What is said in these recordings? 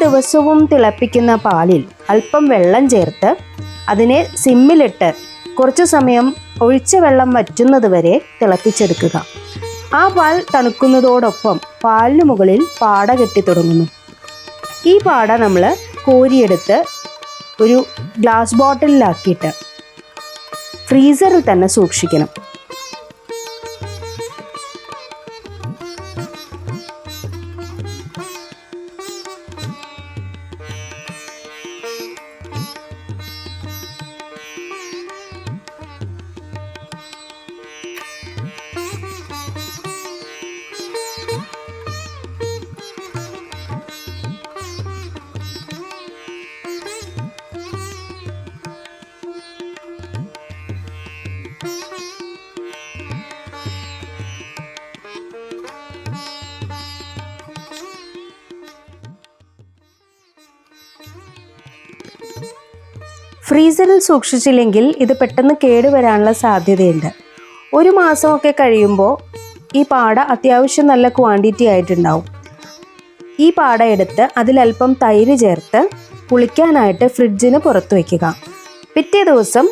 ദിവസവും തിളപ്പിക്കുന്ന പാലിൽ അല്പം വെള്ളം ചേർത്ത് അതിനെ സിമ്മിലിട്ട് കുറച്ചു സമയം ഒഴിച്ച വെള്ളം വറ്റുന്നത് വരെ തിളപ്പിച്ചെടുക്കുക. ആ പാൽ തണുക്കുന്നതോടൊപ്പം പാലിന് മുകളിൽ പാട കെട്ടി തുടങ്ങുന്നു. ഈ പാട നമ്മൾ കോരിയെടുത്ത് ഒരു ഗ്ലാസ് ബോട്ടിലാക്കിയിട്ട് ഫ്രീസറിൽ തന്നെ സൂക്ഷിക്കണം. ഫ്രീസറിൽ സൂക്ഷിച്ചില്ലെങ്കിൽ ഇത് പെട്ടെന്ന് കേടുവരാനുള്ള സാധ്യതയുണ്ട്. ഒരു മാസമൊക്കെ കഴിയുമ്പോൾ ഈ പാട അത്യാവശ്യം നല്ല ക്വാണ്ടിറ്റി ആയിട്ടുണ്ടാവും. ഈ പാട എടുത്ത് അതിലൽപ്പം തൈര് ചേർത്ത് പുളിക്കാനായിട്ട് ഫ്രിഡ്ജിന് പുറത്ത് വയ്ക്കുക. പിറ്റേ ദിവസം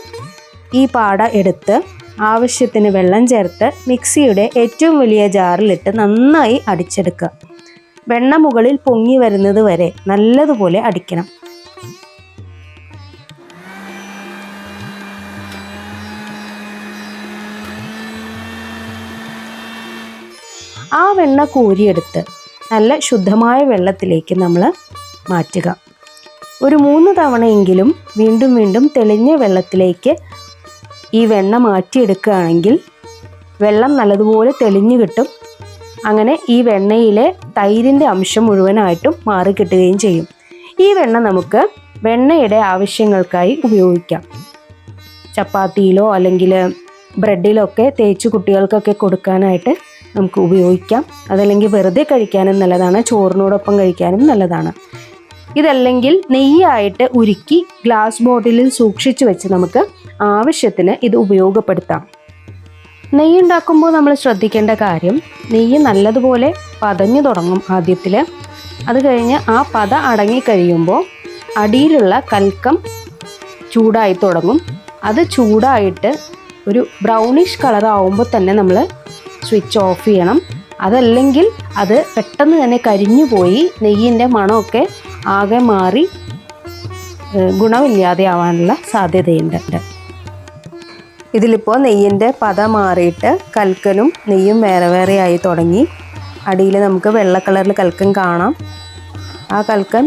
ഈ പാട എടുത്ത് ആവശ്യത്തിന് വെള്ളം ചേർത്ത് മിക്സിയുടെ ഏറ്റവും വലിയ ജാറിലിട്ട് നന്നായി അടിച്ചെടുക്കുക. വെണ്ണ മുകളിൽ പൊങ്ങി വരുന്നത് വരെ നല്ലതുപോലെ അടിക്കണം. ആ വെണ്ണ കോരിയെടുത്ത് നല്ല ശുദ്ധമായ വെള്ളത്തിലേക്ക് നമ്മൾ മാറ്റുക. ഒരു മൂന്ന് തവണയെങ്കിലും വീണ്ടും വീണ്ടും തെളിഞ്ഞ വെള്ളത്തിലേക്ക് ഈ വെണ്ണ മാറ്റിയെടുക്കുകയാണെങ്കിൽ വെള്ളം നല്ലതുപോലെ തെളിഞ്ഞു കിട്ടും. അങ്ങനെ ഈ വെണ്ണയിലെ തൈരിന്റെ അംശം മുഴുവനായിട്ടും മാറിക്കിട്ടുകയും ചെയ്യും. ഈ വെണ്ണ നമുക്ക് വെണ്ണയുടെ ആവശ്യങ്ങൾക്കായി ഉപയോഗിക്കാം. ചപ്പാത്തിയിലോ അല്ലെങ്കിൽ ബ്രെഡിലോ ഒക്കെ തേച്ച് കുട്ടികൾക്കൊക്കെ കൊടുക്കാനായിട്ട് നമുക്ക് ഉപയോഗിക്കാം. അതല്ലെങ്കിൽ വെറുതെ കഴിക്കാനും നല്ലതാണ്. ചോറിനോടൊപ്പം കഴിക്കാനും നല്ലതാണ്. ഇതല്ലെങ്കിൽ നെയ്യായിട്ട് ഉരുക്കി ഗ്ലാസ് ബോട്ടിലിൽ സൂക്ഷിച്ചു വെച്ച് നമുക്ക് ആവശ്യത്തിന് ഇത് ഉപയോഗപ്പെടുത്താം. നെയ്യ് ഉണ്ടാക്കുമ്പോൾ നമ്മൾ ശ്രദ്ധിക്കേണ്ട കാര്യം നെയ്യ് നല്ലതുപോലെ പതഞ്ഞു തുടങ്ങും ആദ്യത്തിൽ. അത് കഴിഞ്ഞ് ആ പത അടങ്ങിക്കഴിയുമ്പോൾ അടിയിലുള്ള കൽക്കം ചൂടായി തുടങ്ങും. അത് ചൂടായിട്ട് ഒരു ബ്രൗണിഷ് കളർ ആവുമ്പോൾ തന്നെ നമ്മൾ സ്വിച്ച് ഓഫ് ചെയ്യണം. അതല്ലെങ്കിൽ അത് പെട്ടെന്ന് തന്നെ കരിഞ്ഞു പോയി നെയ്യിന്റെ മണമൊക്കെ ആകെ മാറി ഗുണമില്ലാതെ ആവാനുള്ള സാധ്യതയുണ്ട്. ഇതിലിപ്പോൾ നെയ്യിന്റെ പത മാറിയിട്ട് കൽക്കലും നെയ്യും വേറെ വേറെ ആയി തുടങ്ങി. അടിയിൽ നമുക്ക് വെള്ള കളറിൽ കൽക്കൻ കാണാം. ആ കൽക്കൻ